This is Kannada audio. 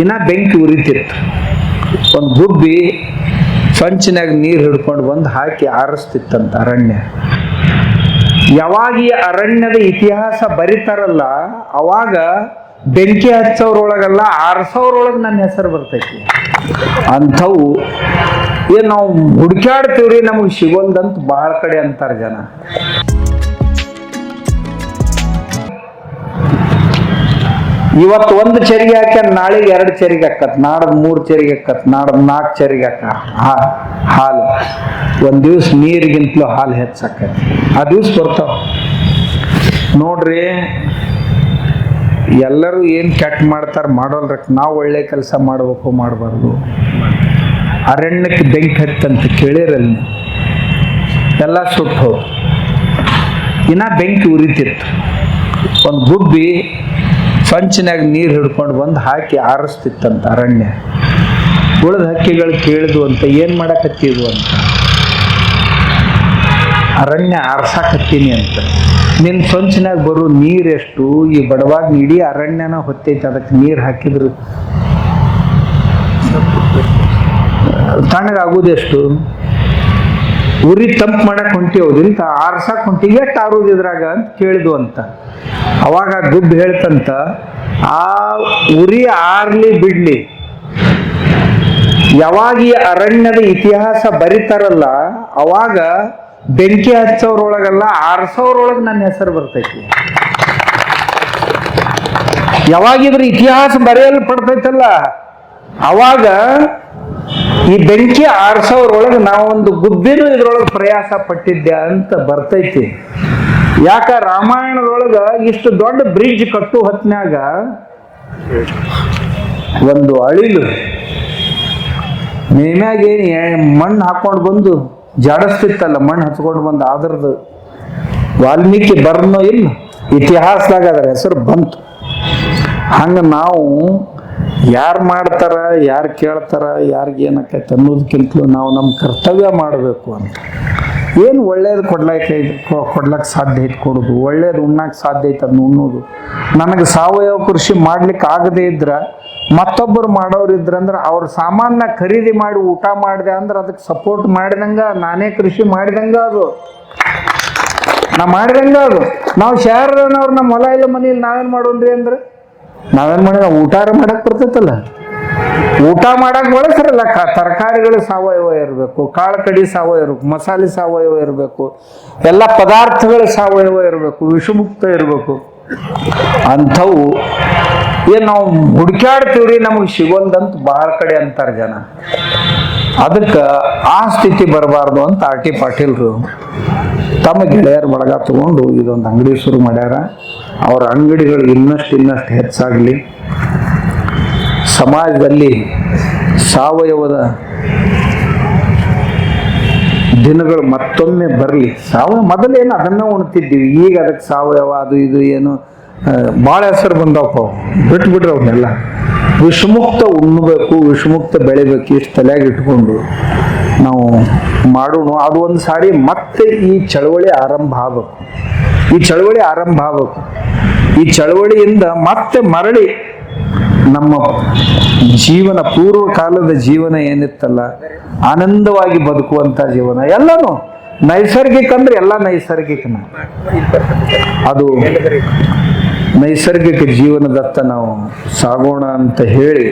ಇನ್ನ ಬೆಂಕಿ ಉರಿತಿತ್ತು. ಒಂದು ಗುಬ್ಬಿ ಸಂಚಿನಾಗ ನೀರು ಹಿಡ್ಕೊಂಡು ಬಂದು ಹಾಕಿ ಆರಿಸ್ತಿತ್ತಂತ ಅರಣ್ಯ. ಯಾವಾಗ ಈ ಅರಣ್ಯದ ಇತಿಹಾಸ ಬರಿತಾರಲ್ಲ, ಅವಾಗ ಬೆಂಕಿ ಹಚ್ಚೋರೊಳಗಲ್ಲ ಆರಿಸೋರೊಳಗೆ ನನ್ನ ಹೆಸರು ಬರ್ತೈತಿ. ಅಂಥವು ಏನ್ ನಾವು ಹುಡ್ಕಾಡ್ತೀವ್ರಿ ನಮಗೆ ಸಿಗೋಲ್ದಂತ ಭಾಳ ಕಡೆ ಅಂತಾರೆ ಜನ. ಇವತ್ತು ಒಂದು ಚರಿಗೆ ಹಾಕ ನಾಳೆಗೆ ಎರಡು ಚರಿಗೆ ಹಾಕತ್, ನಾಡದ್ ಮೂರು ಚರಿಗೆ ಹಾಕತ್, ನಾಡದ್ ನಾಲ್ಕು ಚರಿಗೆ ಹಾಕ ಹಾಲು. ಒಂದ್ ದಿವ್ಸ ನೀರಿಗಿಂತಲೂ ಹಾಲು ಹೆಚ್ಚಾಕತಿ. ಆ ದಿವ್ಸ ಬರ್ತಾವ. ನೋಡ್ರಿ, ಎಲ್ಲರೂ ಏನು ಕೆಟ್ಟ ಮಾಡ್ತಾರೆ ಮಾಡೋಲ್ರಕ್, ನಾವು ಒಳ್ಳೆ ಕೆಲಸ ಮಾಡಬೇಕು, ಮಾಡಬಾರ್ದು. ಅರಣ್ಯಕ್ಕೆ ಬೆಂಕಿ ಹತ್ತಂತ ಕೇಳಿರಲ್ಲ. ಎಲ್ಲ ಸುಟ್ಟು ಇನ್ನ ಬೆಂಕಿ ಉರಿತಿತ್ತು. ಒಂದು ಗುಬ್ಬಿ ಸಂಚಿನಾಗ ನೀರು ಹಿಡ್ಕೊಂಡು ಬಂದು ಹಾಕಿ ಆರಿಸ್ತಿತ್ತಂತ ಅರಣ್ಯ. ಉಳಿದ ಹಕ್ಕಿಗಳು ಕೇಳಿದ್ವು ಅಂತ, ಏನು ಮಾಡಕತ್ತಿದ್ವು ಅಂತ. ಅರಣ್ಯ ಆರ್ಸಾಕತ್ತೀನಿ ಅಂತ. ನಿನ್ನ ಸೊಂಚಿನಾಗ ಬರೋ ನೀರೆಷ್ಟು ಈ ಬಡವಾಗ ಇಡೀ ಅರಣ್ಯನ ಹೊತ್ತೈತೆ, ಅದಕ್ಕೆ ನೀರು ಹಾಕಿದ್ರು. ತಣ್ಣಗಾಗೋದೆಷ್ಟು ಉರಿ ತಂಪು ಮಾಡಕ್ ಹೊಂಟಿ ಇಂತ ಆರ್ಸಕ್ ಹೊಂಟಿ, ಎಷ್ಟು ಆರೋದು ಇದ್ರಾಗ ಅಂತ ಕೇಳಿದ್ವು ಅಂತ. ಅವಾಗ ಗುಡ್ ಹೇಳ್ತಂತ, ಆ ಉರಿ ಆರ್ಲಿ ಬಿಡ್ಲಿ. ಯಾವಾಗ ಈ ಅರಣ್ಯದ ಇತಿಹಾಸ ಬರಿತಾರಲ್ಲ, ಅವಾಗ ಬೆಂಕಿ ಹಚ್ಚೋರೊಳಗಲ್ಲ ಆರ್ಸೋರೊಳಗೆ ನನ್ನ ಹೆಸರು ಬರ್ತೈತಿ. ಯಾವಾಗಿದ್ರ ಇತಿಹಾಸ ಬರೆಯಲ್ಪಡ್ತೈತಲ್ಲ, ಅವಾಗ ಈ ಬೆಂಕಿ ಆರ್ಸೋರೊಳಗೆ ನಾವೊಂದು ಗುಬ್ಬಿನೂ ಇದ್ರೊಳಗೆ ಪ್ರಯಾಸ ಪಟ್ಟಿದ್ದೆ ಅಂತ ಬರ್ತೈತಿ. ಯಾಕ ರಾಮಾಯಣದೊಳಗ ಇಷ್ಟು ದೊಡ್ಡ ಬ್ರಿಡ್ಜ್ ಕಟ್ಟು ಹೊತ್ನ್ಯಾಗ ಒಂದು ಅಳಿಲು ಮೇಮ್ಯಾಗೇನು ಮಣ್ಣು ಹಾಕೊಂಡು ಬಂದು ಜಾಡಿಸ್ತಿತ್ತಲ್ಲ, ಮಣ್ಣು ಹಚ್ಕೊಂಡು ಬಂದು ಅದ್ರದ್ದು ವಾಲ್ಮೀಕಿ ಬರ್ನೋ ಇಲ್ಲ? ಇತಿಹಾಸದಾಗ ಅದರ ಹೆಸರು ಬಂತು. ಹಂಗ ನಾವು ಯಾರು ಮಾಡ್ತಾರ, ಯಾರು ಕೇಳ್ತಾರ, ಯಾರಿಗೆ ಏನಕ್ಕೈತೆ ಅನ್ನೋದಕ್ಕಿಂತಲೂ ನಾವು ನಮ್ಮ ಕರ್ತವ್ಯ ಮಾಡಬೇಕು ಅಂತ. ಏನು ಒಳ್ಳೇದು ಕೊಡ್ಲಿಕ್ಕೆ ಕೊಡ್ಲಕ್ಕೆ ಸಾಧ್ಯ ಐತೆ ಕೊಡೋದು? ಒಳ್ಳೇದು ಉಣ್ಣಕ್ಕೆ ಸಾಧ್ಯ ಐತೆ ಅದನ್ನ ಉಣ್ಣೋದು? ನನಗೆ ಸಾವಯವ ಕೃಷಿ ಮಾಡ್ಲಿಕ್ಕೆ ಆಗದೇ ಇದ್ರೆ ಮತ್ತೊಬ್ಬರು ಮಾಡೋರು ಇದ್ರಂದ್ರೆ ಅವ್ರ ಸಾಮಾನ್ಯ ಖರೀದಿ ಮಾಡಿ ಊಟ ಮಾಡಿದೆ ಅಂದ್ರೆ ಅದಕ್ಕೆ ಸಪೋರ್ಟ್ ಮಾಡಿದಂಗ ನಾನೇ ಕೃಷಿ ಮಾಡಿದಂಗ ಅದು. ನಾ ಮಾಡಿದಂಗ ಅದು. ನಾವು ಶಹರನವ್ರು ನಮ್ಮ ಹೊಲ ಇಲ್ಲ ಮನೇಲಿ ನಾವೇನ್ ರೀ ಅಂದ್ರೆ ನಾವೇನ್ ಮಾಡಿ ಊಟ ಊಟಾರ ಮಾಡಕ್ ಬರ್ತೈತಲ್ಲ. ಊಟ ಮಾಡಕ್ ಬಳಸ್ರಲ್ಲ. ತರಕಾರಿಗಳು ಸಾವಯವ ಇರಬೇಕು ಕಾಳು ಕಡಿ ಸಾವಯವ ಇರಬೇಕು, ಮಸಾಲೆ ಸಾವಯವ ಇರಬೇಕು, ಎಲ್ಲ ಪದಾರ್ಥಗಳು ಸಾವಯವ ಇರಬೇಕು, ವಿಷಮುಕ್ತ ಇರಬೇಕು. ಅಂಥವು ಏನು ನಾವು ಹುಡುಕ್ಯಾಡ್ತೀವ್ರಿ? ನಮಗೆ ಸಿಗೋಲ್ದಂತ ಭಾಳ ಕಡೆ ಅಂತಾರೆ ಜನ. ಅದಕ್ಕೆ ಆ ಸ್ಥಿತಿ ಬರಬಾರ್ದು ಅಂತ ಆರ್ ಟಿ ಪಾಟೀಲ್ರು ತಮ್ಮ ಗೆಳೆಯರ ಬಳಗ ತಗೊಂಡು ಇದೊಂದು ಅಂಗಡಿ ಶುರು ಮಾಡ್ಯಾರ. ಅವ್ರ ಅಂಗಡಿಗಳು ಇನ್ನಷ್ಟು ಇನ್ನಷ್ಟು ಹೆಚ್ಚಾಗಲಿ, ಸಮಾಜದಲ್ಲಿ ಸಾವಯವದ ದಿನಗಳು ಮತ್ತೊಮ್ಮೆ ಬರಲಿ. ಸಾವಯವ ಮೊದಲೇನು ಅದನ್ನ ಉಣ್ತಿದ್ದೀವಿ ಈಗ ಅದಕ್ಕೆ ಸಾವಯವ ಅದು ಇದು ಏನು ಭಾಳ ಹೆಸರು ಬಂದವಪ್ಪ ಬಿಟ್ಬಿಟ್ರೆ ಅವನ್ನೆಲ್ಲ. ವಿಷಮುಕ್ತ ಉಣ್ಣಬೇಕು, ವಿಷಮುಕ್ತ ಬೆಳಿಬೇಕು, ಇಷ್ಟು ತಲೆಯಾಗಿ ಇಟ್ಕೊಂಡು ನಾವು ಮಾಡೋಣ. ಅದು ಒಂದು ಸಾರಿ ಮತ್ತೆ ಈ ಚಳವಳಿ ಆರಂಭ ಆಗಬೇಕು. ಈ ಚಳವಳಿ ಆರಂಭ ಆಗಬೇಕು. ಈ ಚಳವಳಿಯಿಂದ ಮತ್ತೆ ಮರಳಿ ನಮ್ಮ ಜೀವನ ಪೂರ್ವ ಕಾಲದ ಜೀವನ ಏನಿತ್ತಲ್ಲ, ಆನಂದವಾಗಿ ಬದುಕುವಂತ ಜೀವನ. ಎಲ್ಲನೂ ನೈಸರ್ಗಿಕ ಅಂದ್ರೆ ಎಲ್ಲ ನೈಸರ್ಗಿಕನ. ಅದು ನೈಸರ್ಗಿಕ ಜೀವನದತ್ತ ನಾವು ಸಾಗೋಣ ಅಂತ ಹೇಳಿ